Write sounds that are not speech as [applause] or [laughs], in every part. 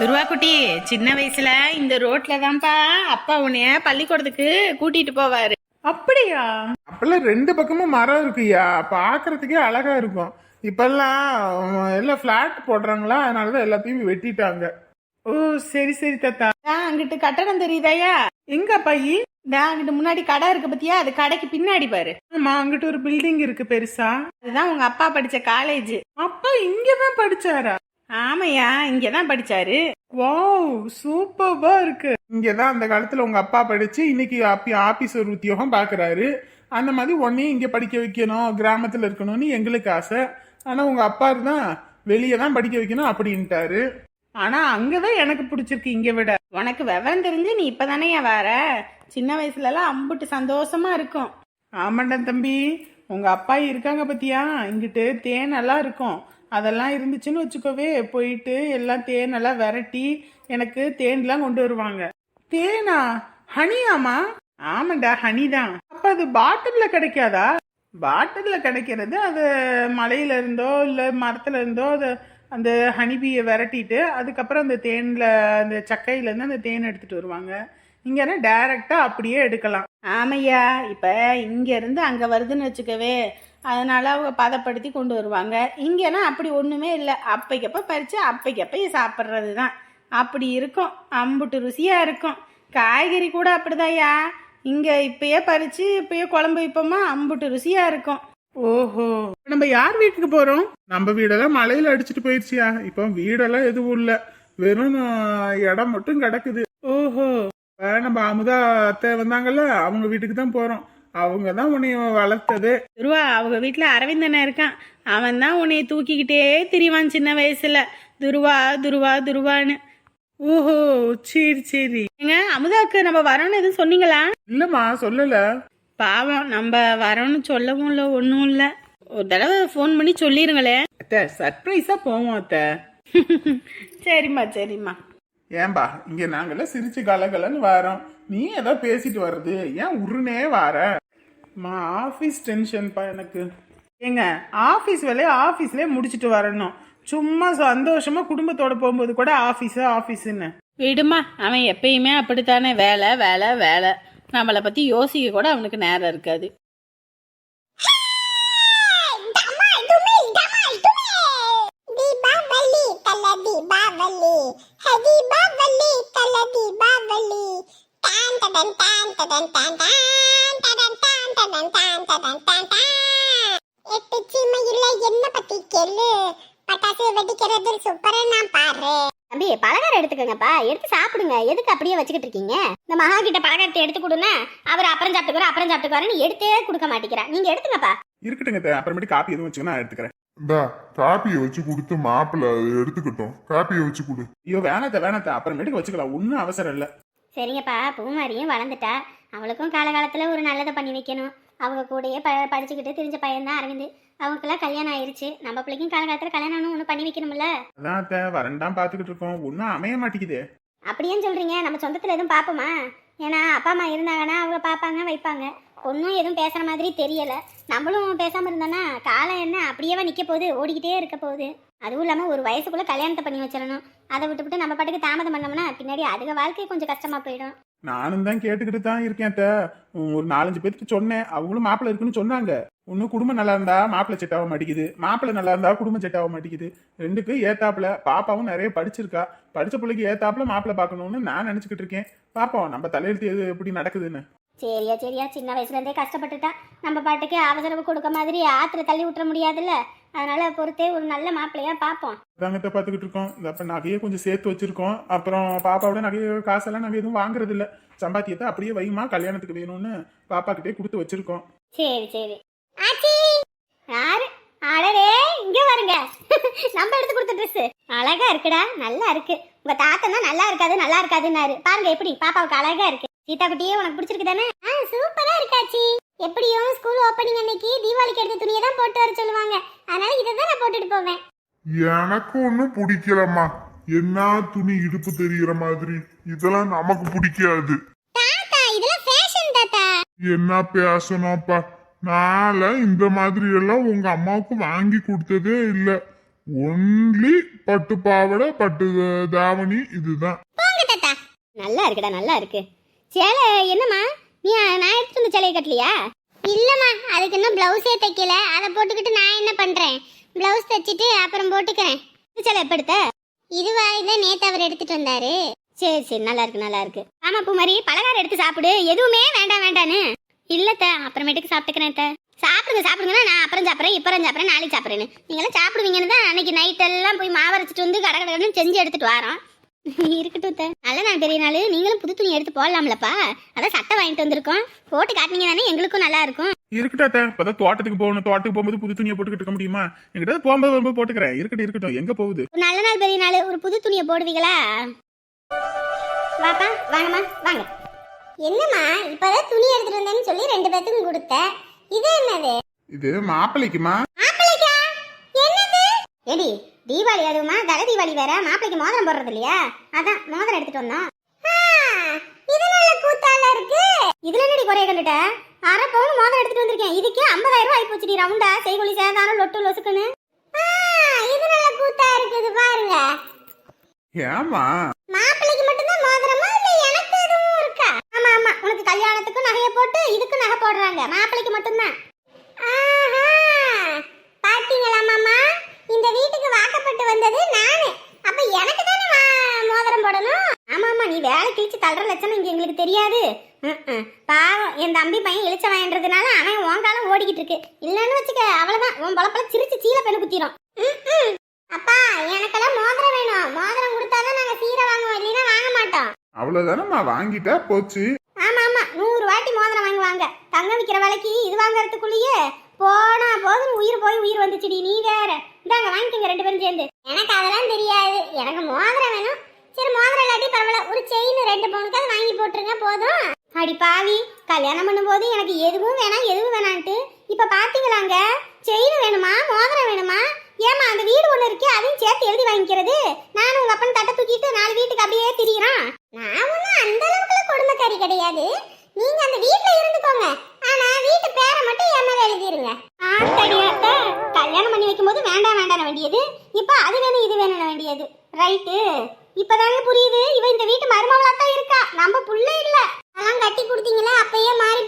துருவா குட்டி சின்ன வயசுல இந்த ரோட்ல தான்ப்பா அப்பா உன்னைய பள்ளிக்கூடத்துக்கு கூட்டிட்டு போவாரு. அப்படியா? அப்பெல்லாம் ரெண்டு பக்கமும் மரம் இருக்குய்யா. பார்க்கறதுக்கே அழகா இருக்கும். இப்பெல்லாம் எல்லாம் ஃபிளாட் போடுறாங்களா அதனாலதான் எல்லாத்தையும் வெட்டிட்டாங்க. ஓ சரி சரி தாத்தா. டா, அங்கிட்டு கட்டடம் தெரியுதாயா? எங்க அப்பாயி? டா, அங்கிட்டு முன்னாடி கடை இருக்கு பத்தியா? அது கடைக்கு பின்னாடி பாரு. ஆமா அங்கிட்ட ஒரு பில்டிங் இருக்கு பெருசா. அதுதான் உங்க அப்பா படிச்ச காலேஜ் அப்பா இங்கதான் படிச்சாரா? ஆமையா இங்கதான் படிச்சாரு? வாவ் சூப்பர்பா இருக்கு. இங்கதான் அந்த காலத்துல உங்க அப்பா படிச்சு இன்னைக்கு ஆபி ஆபீசர் உத்தியோகம் பாக்குறாரு. அந்த மாதிரி உன்னையும் இங்க படிக்க வைக்கணும் கிராமத்துல இருக்கணும்னு எங்களுக்கு ஆசை. ஆனா உங்க அப்பா தான் வெளியே தான் படிக்க வைக்கணும் அப்படின்ட்டாரு. ஆனா அங்கதான் எனக்கு பிடிச்சிருக்கு இங்க விட. உனக்கு விவரம் தெரிஞ்சு நீ இப்பதானே வர? சின்ன வயசுல எல்லாம் அம்புட்டு சந்தோஷமா இருக்கும். ஆமாண்டா தம்பி உங்க அப்பா இருக்காங்க பத்தியா? இங்கிட்டு தேன் எல்லாம் இருக்கும். அதெல்லாம் இருந்துச்சுன்னு வச்சுக்கோவே போயிட்டு எல்லாம் தேன் எல்லாம் விரட்டி எனக்கு தேன்லாம் கொண்டு வருவாங்க. தேனா? ஹனியாமா ஆமாண்டா ஹனி தான் அப்ப அது பாட்டில்ல கிடைக்காதா? பாட்டில்ல கிடைக்கிறது அது மலையில இருந்தோ இல்ல மரத்துல இருந்தோ அது அந்த ஹனிபியை விரட்டிட்டு அதுக்கப்புறம் அந்த தேன்ல அந்த சக்கையில இருந்து அந்த தேன் எடுத்துட்டு வருவாங்க. இங்கன்னா டைரக்டா அப்படியே எடுக்கலாம். ஆமையா இப்ப இங்க இருந்து அங்க வருதுன்னு வச்சுக்கவே அதனால அவங்க பதப்படுத்தி கொண்டு வருவாங்க. இங்கன்னா அப்படி ஒண்ணுமே இல்லை. அப்பைக்கப்ப பறிச்சு அப்பைக்கப்ப சாப்பிட்றது தான் அப்படி இருக்கும். அம்புட்டு ருசியா இருக்கும். காய்கறி கூட அப்படிதான்யா. இங்க இப்பயே பறிச்சு இப்பயே குழம்பு வைப்போமா? அம்புட்டு ருசியா இருக்கும். ஓஹோ. நம்ம யார் வீட்டுக்கு போறோம்? நம்ம வீடெல்லாம் மலையில அடிச்சிட்டு போயிடுச்சியா. இப்போ வீடெல்லாம் எதுவும் இல்ல. வெறும் இடம் மட்டும் கிடக்குது. நம்ம அமுதா அத்தை வந்தாங்கல்ல அவங்க வீட்டுக்கு தான் போறோம். அவங்க தான் உன்னைய வளர்த்தது. துருவா அவங்க வீட்டில் அரவிந்தனை இருக்கான். அவன் தான் உன்னைய தூக்கிக்கிட்டே திரிவான் சின்ன வயசுல. துருவா துருவா துருவான்னு. ஓஹோ சரி சரி. ஏங்க அமுதாவுக்கு நம்ம வரோன்னு எதுவும் சொன்னீங்களா? இல்லம்மா சொல்லல. பாவம் நம்ம வரோன்னு சொல்லவும் இல்லை ஒன்றும் இல்லை. ஒரு தடவை ஃபோன் பண்ணி சொல்லிருங்களே அத்தை சர்ப்ரைஸா போவோம் அத்தை. [laughs] சரிம்மா சரிம்மா. ஏன்பா இங்க நாங்கெல்லாம் சிரிச்சு கலகலன்னு வரோம். நீ ஏதோ பேசிட்டு வர்றது. ஏன் உருனே வார? மா ஆஃபீஸ் டென்ஷன்ப்பா எனக்கு. ஏங்க ஆஃபீஸ் வேலையை ஆஃபீஸ்லேயே முடிச்சிட்டு வரணும். சும்மா சந்தோஷமா குடும்பத்தோட போகும்போது கூட ஆஃபீஸு ஆஃபீஸுன்னு. விடுமா அவன் எப்பயுமே அப்படித்தானே. வேலை வேலை வேலை. நம்மளை பற்றி யோசிக்க கூட அவனுக்கு நேரம் இருக்காது தீபாவளி தல தீபாவளி ஹ தீபாவளி தல தீபாவளி டான் டடன் டான் டடன் டான் டான் டடன் டான் டடன் டான் டடன் டான் டான். எட்டு சீமையில என்ன பத்தி கேளு. பட்டாசு வெடிக்கிறது சூப்பரா நான் பாரு. தம்பி பலகாரம் எடுத்துக்கோங்கப்பா. எடுத்து சாப்பிடுங்க. எதுக்கு அப்படியே வச்சுக்கிட்டு இருக்கீங்க? இந்த மகா கிட்ட பலகாரத்தை எடுத்து கொடுன்னா அவர் அப்புறம் சாப்பிட்டுக்குவாரு அப்புறம் சாப்பிட்டுக்குவாருன்னு எடுத்தே கொடுக்க மாட்டேங்கிறா நீங்க எடுத்துங்கப்பா. இருக்கட்டுங்க. அப்புறமேட்டு காப்பி எதுவும் வச்சுக்க நான் எடுத்துக்கிறேன். இந்தா காப்பியை வச்சு கொடுத்து மாப்பிள்ள அதை எடுத்துக்கிட்டோம். காப்பியை வச்சு கொடு. ஐயோ வேணாத்த வேணாத்த. அப்புறமேட்டுக்கு வச்சுக்கலாம். ஒன்றும் அவசரம் இல்லை. சரிங்கப்பா பூமாரியும் வளர்ந்துட்டா. அவளுக்கும் காலகாலத்துல ஒரு நல்லதை பண்ணி வைக்கணும். அவங்க கூடயே ப படிச்சுக்கிட்டு தெரிஞ்ச பையன்தான் அரவிந்த். அவங்களுக்குலாம் கல்யாணம் ஆயிருச்சு. நம்ம பிள்ளைக்கும் காலகாலத்துல கல்யாணம் ஒன்று பண்ணி வைக்கணும்ல? அதான் அத்தை வரண்டாம் பார்த்துக்கிட்டு இருக்கோம். ஒன்றும் அமைய மாட்டேங்குது. அப்படியும் சொல்றீங்க. நம்ம சொந்தத்துல எதுவும் பார்ப்போமா? ஏன்னா அப்பா அம்மா இருந்தாங்கன்னா அவங்க பார்ப்பாங்க வைப்பாங்க. பொண்ணும் எதுவும் பேசுகிற மாதிரி தெரியலை. நம்மளும் பேசாமல் இருந்தோன்னா காலம் என்ன? அப்படியேவா நிற்க போகுது? ஓடிக்கிட்டே இருக்க போகுது. அதுவும் இல்லாமல் ஒரு வயசுக்குள்ளே கல்யாணத்தை பண்ணி வச்சிடணும். அதை விட்டுவிட்டு நம்ம பாட்டுக்கு தாமதம் பண்ணோம்னா பின்னாடி அதுக வாழ்க்கை கொஞ்சம் கஷ்டமாக போயிடும். நானும் தான் கேட்டுக்கிட்டு தான் இருக்கேன் ஒரு நாலஞ்சு பேருக்கு சொன்னேன். அவங்களும் மாப்பிள்ளை இருக்குன்னு சொன்னாங்க. ஒன்னும் குடும்பம் நல்லா இருந்தா மாப்பிள்ளை செட் ஆக மாட்டேங்குது. மாப்பிள்ளை நல்லா இருந்தா குடும்பம் செட் ஆக மாட்டேங்குது. ரெண்டுக்கும் ஏத்தாப்புல பாப்பாவும் நிறைய படிச்சிருக்கா. படிச்ச பிள்ளைக்கு ஏத்தாப்புல மாப்பிள்ளை பார்க்கணும்னு நான் நினைச்சுக்கிட்டு இருக்கேன். பாப்போம் நம்ம தலையெழுத்து எது எப்படி நடக்குதுன்னு. சரியா சரியா. சின்ன வயசுல இருந்தே கஷ்டப்பட்டுட்டா. நம்ம பாட்டுக்கு அவசரவு கொடுக்க மாதிரி ஆத்துல தள்ளி விட்டுற முடியாதுல்ல. அதனால பொறுத்தே ஒரு நல்ல மாப்பிள்ளையா பார்ப்போம் தாங்கத்தை பார்த்துக்கிட்டு இருக்கோம். அப்ப நகையை கொஞ்சம் சேர்த்து வச்சிருக்கோம். அப்புறம் பாப்பாவோட நகைய காசெல்லாம் நாங்கள் எதுவும் வாங்குறது இல்ல சம்பாத்தியத்தை அப்படியே வைமா கல்யாணத்துக்கு வேணும்னு பாப்பா கிட்டே கொடுத்து வச்சிருக்கோம். சரி சரி. ஆச்சி! யாரு? அடடே இங்க பாருங்க. [laughs] நம்ம எடுத்து கொடுத்த ட்ரெஸ் அழகா இருக்குடா நல்லா இருக்கு. உங்க தாத்தன் தான் நல்லா இருக்காது நல்லா இருக்காதுன்னாரு. பாருங்க எப்படி பாப்பாவுக்கு அழகா இருக்கு. சீதா குட்டியே உனக்கு பிடிச்சிருக்கு தானே? ஆ சூப்பரா இருக்காச்சி எப்படியும் ஸ்கூல் ஓப்பனிங் அன்னைக்கு தீபாவளிக்கு எடுத்த துணியை தான் போட்டு வர சொல்லுவாங்க. அதனால இதை தான் நான் போட்டுட்டு போவேன். எனக்கு ஒன்றும் பிடிக்கலம்மா. என்ன துணி இடுப்பு தெரியுற மாதிரி? இதெல்லாம் நமக்கு பிடிக்காது. தாத்தா இதெல்லாம் ஃபேஷன் தாத்தா. என்ன பேசணும்ப்பா? நான்ல இந்த மாதிரி எல்லாம் உங்க அம்மாவுக்கு வாங்கி கொடுத்ததே இல்ல. ஒன்லி பட்டு பாவாடை பட்டு தாவணி இதுதான். போங்க தாத்தா. நல்லா இருக்குடா நல்லா இருக்கு. சேலை என்னம்மா? நீ நான் எடுத்துட்டு வந்த சேலையை கட்டலையா? இல்லம்மா அதுக்கு இன்னும் பிளவுஸே தைக்கல. அதை போட்டுக்கிட்டு நான் என்ன பண்றேன்? பிளவுஸ் தைச்சிட்டு அப்புறம் போட்டுக்கிறேன். இந்த சேலை எப்ப எடுத்த? இதுவா இதை நேத்து அவர் எடுத்துட்டு வந்தாரு. சரி சரி நல்லா இருக்கு நல்லா இருக்கு. ஆமா பூமாரி பலகாரம் எடுத்து சாப்பிடு. எதுவுமே வேண்டாம் வேண்டான்னு. இல்லத்த அப்புறமேட்டுக்கு சாப்பிட்டுக்கிறேன் அத்தை. சாப்பிடுங்க சாப்பிடுங்கன்னா நான் அப்புறம் சாப்பிட்றேன் இப்போ சாப்பிட்றேன் நாளைக்கு சாப்பிட்றேன்னு. நீங்களாம் சாப்பிடுவீங்கன்னு தான் அன்னைக்கு நைட் எல்லாம் போய் மாவு அரைச்சிட்டு வந்து கடை கடைன்னு செஞ்சு எடுத்துட்டு வரோம். இருக்கட்டும் அத்தை. நல்ல நாள் பெரிய நாள். நீங்களும் புது துணி எடுத்து போடலாம்லப்பா. அதான் சட்டை வாங்கிட்டு வந்திருக்கோம். போட்டு காட்டினீங்க தானே எங்களுக்கும் நல்லா இருக்கும். இருக்கட்டா இப்பதான் தோட்டத்துக்கு போகணும். தோட்டத்துக்கு போகும்போது புது துணியை போட்டுக்கிட்டு இருக்க முடியுமா? என்கிட்ட போகும்போது வரும்போது போட்டுக்கிறேன். இருக்கட்டும் இருக்கட்டும். எங்க போகுது? நல்ல நாள் பெரிய நாள். ஒரு புது துணியை போடுவீங்களா? வாப்பா வாங்கம்மா வாங்க. என்னம்மா இப்பதான் துணி எடுத்துட்டு வந்தேன்னு சொல்லி ரெண்டு பேத்துக்கும் கொடுத்த? இது என்னது? இது மாப்பிள்ளைக்குமா மாப்பிள்ளைக்கா என்னது? எடி தீபாவளி அதுவுமா? தலை தீபாவளி வேற மாப்பிள்ளைக்கு மோதிரம் போடுறது இல்லையா அதான் மோதிரம் எடுத்துட்டு வந்தோம். இது நல்ல கூத்தால இருக்கு? இதுல என்னடி குறைய கண்டுட்ட? அரை பவுன் மோதிரம் எடுத்துட்டு வந்திருக்கேன். இதுக்கே ஐம்பதாயிரம் ரூபாய் போச்சுடி ரவுண்டா செய்கொலி சேதாரம் லொட்டு லொசுக்குன்னு. இது நல்ல கூத்தா இருக்குது பாருங்க. ஏமா மாப்பிள்ளைக்கு மட்டும்தான் மோதிரமா இல்ல எனக்கு எதுவும் இருக்கா ஆமா ஆமா உனக்கு கல்யாணத்துக்கு நகைய போட்டு இதுக்கு நகை போடுறாங்க. மாப்பிள்ளைக்கு மட்டும்தான். ஆஹா! பாத்தீங்களா மாமா? இந்த வீட்டுக்கு வாக்கப்பட்டு வந்தது நானு. அப்ப எனக்கு தானே மோதிரம் போடணும்? ஆமாமா நீ வேலை கிழிச்சு தள்ளுற லட்சணம் இங்க எங்களுக்கு தெரியாது. பாவம் என் தம்பி பையன் இழிச்ச வாயன்றதுனால அவன் உன் காலம் ஓடிக்கிட்டு இருக்கு. இல்லைன்னு வச்சுக்க அவ்வளவுதான். உன் பழப்பழ சிரிச்சு சீல பெண்ணு குத்திரும். அப்பா எனக்கெல்லாம் மோதிரம் வேணும். மோதிரம் கொடுத்தாதான் நாங்க சீரை வாங்குவோம். இல்லைன்னா வாங்க மாட்டோம். அவ்வளவுதானம்மா வாங்கிட்டா போச்சு. ஆமா ஆமா. நூறு வாட்டி மோதிரம் வாங்குவாங்க. தங்கம் விற்கிற விலைக்கு இது வாங்குறதுக்குள்ளேயே போனா போதும் உயிர் போய் உயிர் வந்துச்சுடி நீ வேற. இந்தாங்க வாங்கிக்கோங்க ரெண்டு பேரும் சேர்ந்து. எனக்கு அதெல்லாம் தெரியாது. எனக்கு மோதிரம் வேணும். சரி மோதிரம் இல்லாட்டி பரவாயில்ல. ஒரு செயின் ரெண்டு பவுனுக்காவது வாங்கி போட்டுருங்க போதும். அடி பாவி கல்யாணம் பண்ணும்போது எனக்கு எதுவும் வேணாம் எதுவும் வேணான்ட்டு. இப்போ பார்த்தீங்களாங்க செயின் வேணுமா? மோதிரம் வேணுமா? ஏமா அந்த வீடு ஒன்று இருக்கே அதையும் சேர்த்து எழுதி வாங்கிக்கிறது. நானும் உங்கள் அப்பன் தட்டை தூக்கிட்டு நாலு வீட்டுக்கு அப்படியே திரியிறான். நான் அளவுக்குலாம் கிடையாது. நீங்க அந்த வீட்ல இருந்துக்கோங்க. ஆனா வீட்டு பேரை மட்டும் என் மேல எழுதிருங்க. ஆத்தடியாத்த கல்யாணம் பண்ணி வைக்கும்போது வேண்டாம் வேண்டாம் வேண்டியது. இப்போ அது வேணும் இது வேணும் வேண்டியது. ரைட்டு. இப்பதாங்க புரியுது? இவ இந்த வீட்டு மருமகளா தான் இருக்கா. நம்ம புள்ள இல்ல. அதெல்லாம் கட்டி கொடுத்தீங்களா அப்பயே மாறி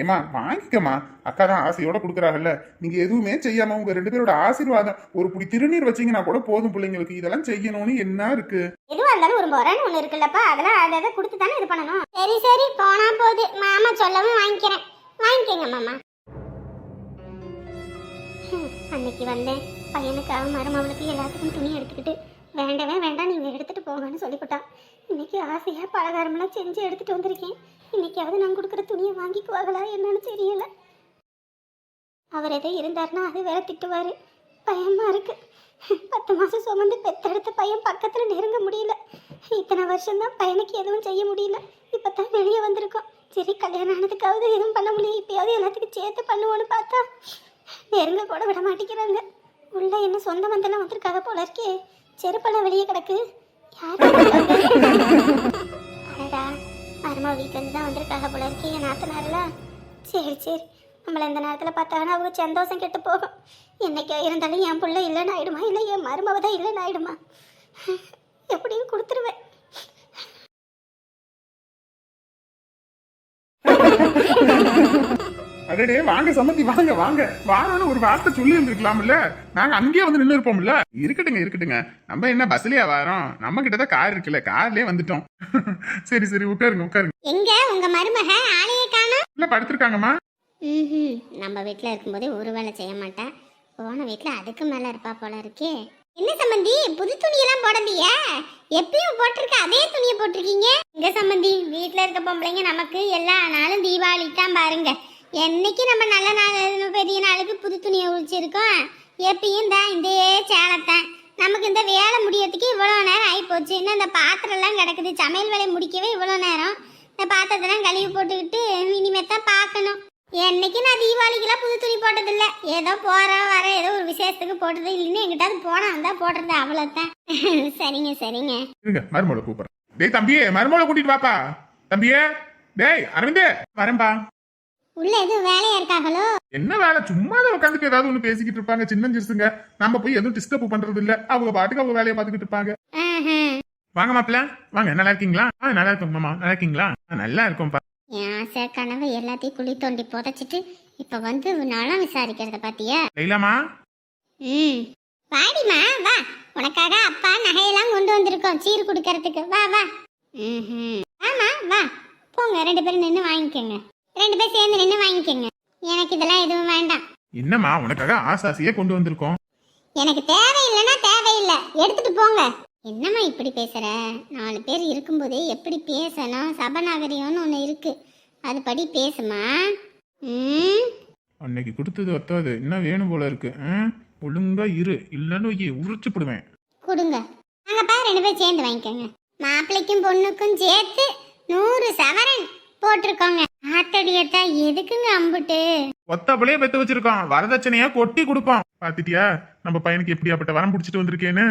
ஏமா வாங்கிக்கம்மா. அக்கா தான் ஆசையோட கொடுக்குறாங்கல்ல. நீங்க எதுவுமே செய்யாம உங்க ரெண்டு பேரோட ஆசீர்வாதம் ஒரு புடி திருநீர் வச்சீங்கன்னா கூட போதும் பிள்ளைங்களுக்கு. இதெல்லாம் செய்யணும்னு என்ன இருக்கு? எதுவா இருந்தாலும் ஒரு முறைன்னு ஒண்ணு இருக்குல்லப்பா. அதெல்லாம் அதை அதை கொடுத்து தானே இது பண்ணணும். சரி சரி போனா போகுது மாமா சொல்லவும் வாங்கிக்கிறேன். வாங்கிக்கங்க மாமா. ஹம், அன்னைக்கு வந்தேன். பையனுக்காக மருமவளுக்கு எல்லாத்துக்கும் துணி எடுத்துக்கிட்டு வேண்டவே வேண்டாம் நீங்க எடுத்துட்டு போங்கன்னு சொல்லிவிட்டான் இன்னைக்கு ஆசையா பலகாரமெல்லாம் செஞ்சு எடுத்துட்டு வந்திருக்கேன். இன்னைக்காவது நான் கொடுக்குற துணியை வாங்கிக்குவாங்களா என்னன்னு தெரியல. அவர் எதோ இருந்தாருன்னா அது வேற திட்டுவார். பயமா இருக்கு. பத்து மாதம் சுமந்து பெத்தெடுத்த பையன் பக்கத்தில் நெருங்க முடியல. இத்தனை வருஷம்தான் பையனுக்கு எதுவும் செய்ய முடியல. இப்போ தான் வெளியே வந்திருக்கோம். சரி கல்யாணம் ஆனதுக்காவது எதுவும் பண்ண முடியும் இப்போயாவது எல்லாத்துக்கும் சேர்த்து பண்ணுவோன்னு பார்த்தா நெருங்க கூட விட மாட்டேங்கிறாங்க. உள்ள என்ன சொந்த மந்தெல்லாம் வந்திருக்காங்க போல இருக்கே. செருப்பெல்லாம் வெளியே கிடக்கு. யார் அம்மா வீட்டிலேருந்து தான் வந்திருக்காங்க போல இருக்கு. என் நாத்தனாரில்? சரி சரி. நம்மளை இந்த நேரத்தில் பார்த்தாங்கன்னா அவங்க சந்தோஷம் கெட்டு போகும். என்னைக்கோ இருந்தாலும் என் பிள்ளை இல்லைன்னு ஆயிடுமா? இல்லை என் மருமவ தான் இல்லைன்னு ஆயிடுமா? எப்படியும் கொடுத்துருவேன். Ha ha ha ha! அடடே வாங்க சம்மந்தி வாங்க வாங்க. வாரம்னு ஒரு வார்த்தை சொல்லி இருந்திருக்கலாம்ல. நாங்க அங்கேயே வந்து நின்று இருப்போம்ல. இருக்கட்டுங்க இருக்கட்டுங்க. நம்ம என்ன பஸ்லயா வாரோம்? நம்ம கிட்ட தான் கார் இருக்குல்ல. கார்லயே வந்துட்டோம். [laughs] சரி சரி உட்காருங்க உட்காருங்க. எங்க? உங்க மருமக ஆளையே காணோம். இல்ல படுத்திருக்காங்கம்மா. நம்ம வீட்டில் இருக்கும்போதே ஒரு வேலை செய்ய மாட்டேன் போன வீட்டில் அதுக்கு மேலே இருப்பா போல இருக்கே. என்ன சம்பந்தி? புது துணியெல்லாம் போடலையா எப்பயும் போட்டிருக்க அதே துணியை போட்டிருக்கீங்க? எங்க சம்பந்தி? வீட்டில் இருக்க பொம்பளைங்க நமக்கு எல்லா நாளும் தீபாவளி தான் பாருங்க. என்னைக்கு நம்ம நல்ல நாள் பெரிய நாளுக்கு புது துணியை உழிச்சிருக்கோம் எப்பயும் தான் இதே சேலத்தான் நமக்கு இந்த வேலை முடியறதுக்கு இவ்வளோ நேரம் ஆகிப்போச்சு இன்னும் இந்த பாத்திரம்லாம் கிடக்குது. சமையல் வேலை முடிக்கவே இவ்வளோ நேரம். இந்த பாத்திரத்தெல்லாம் கழுவி போட்டுக்கிட்டு இனிமே தான் பார்க்கணும். என்னைக்கு நான் தீபாவளிக்கெல்லாம் புது துணி போட்டதில்ல. ஏதோ போகிற வர ஏதோ ஒரு விசேஷத்துக்கு போட்டது இல்லைன்னு எங்கிட்டாவது போனா வந்தா போடுறது அவ்வளோதான் [laughs] சரிங்க சரிங்க. இருங்க மருமலை கூப்பிடுறேன். டேய் தம்பியே மருமகளை கூட்டிட்டு வாப்பா. தம்பியே டேய் அரவிந்தே வரேன்பா. உள்ள எதுவும் வேலையா இருக்காங்களோ என்ன வேலை? சும்மா தான் உட்காந்துட்டு ஏதாவது ஒண்ணு பேசிக்கிட்டு இருப்பாங்க சின்ன சிறுசுங்க. நம்ம போய் எதுவும் டிஸ்டர்ப் பண்றது இல்ல. அவங்க பாட்டுக்கு அவங்க வேலையை பார்த்துக்கிட்டு இருப்பாங்க. வாங்க மாப்பிள்ள. வாங்க நல்லா இருக்கீங்களா? நல்லா இருக்கும் மாமா. நல்லா இருக்கீங்களா? நல்லா இருக்கும்பா என் ஆசை கனவு எல்லாத்தையும் குழி தோண்டி புதைச்சிட்டு இப்ப வந்து நலம் விசாரிக்கிறத பாத்தியா? லைலாமா? ம். வாடிமா வா. உனக்காக அப்பா நகையெல்லாம் கொண்டு வந்திருக்கோம் சீர் கொடுக்கறதுக்கு. வா வா. ம் ஆமா வா. போங்க ரெண்டு பேரும் நின்று வாங்கிக்கோங்க. ரெண்டு பேரும் சேர்ந்து நின்று வாங்கிக்கோங்க. எனக்கு இதெல்லாம் எதுவும் வேண்டாம். என்னம்மா உனக்காக ஆசாசியே கொண்டு வந்திருக்கோம்? எனக்கு தேவையில்லைன்னா தேவையில்லை. எடுத்துட்டு போங்க. என்னம்மா இப்படி பேசுற? நாலு பேர் இருக்கும்போதே எப்படி பேசணும் சபநாகரிகம்னு ஒன்று இருக்கு. அது படி பேசுமா? ம்? அன்னைக்கு கொடுத்தது ஒத்தாது. இன்னும் வேணும் போல இருக்கு? ஒழுங்கா இரு. இல்லன்னு உரிச்சு போடுவேன். கொடுங்க. நாங்கப்பா ரெண்டு பேரும் சேர்ந்து வாங்கிக்கோங்க. மாப்பிள்ளைக்கும் பொண்ணுக்கும் சேர்த்து நூறு சவரன். போட்டிருக்கோங்க. ஆத்தடியத்தா எதுக்குங்க அம்புட்டு? ஒத்தாப்புலயே பெத்து வச்சிருக்கான். வரதட்சணையா கொட்டி கொடுப்பான். பாத்துட்டியா? நம்ம பையனுக்கு எப்படியாப்பட்ட வரம் புடிச்சிட்டு வந்திருக்கேன்னு.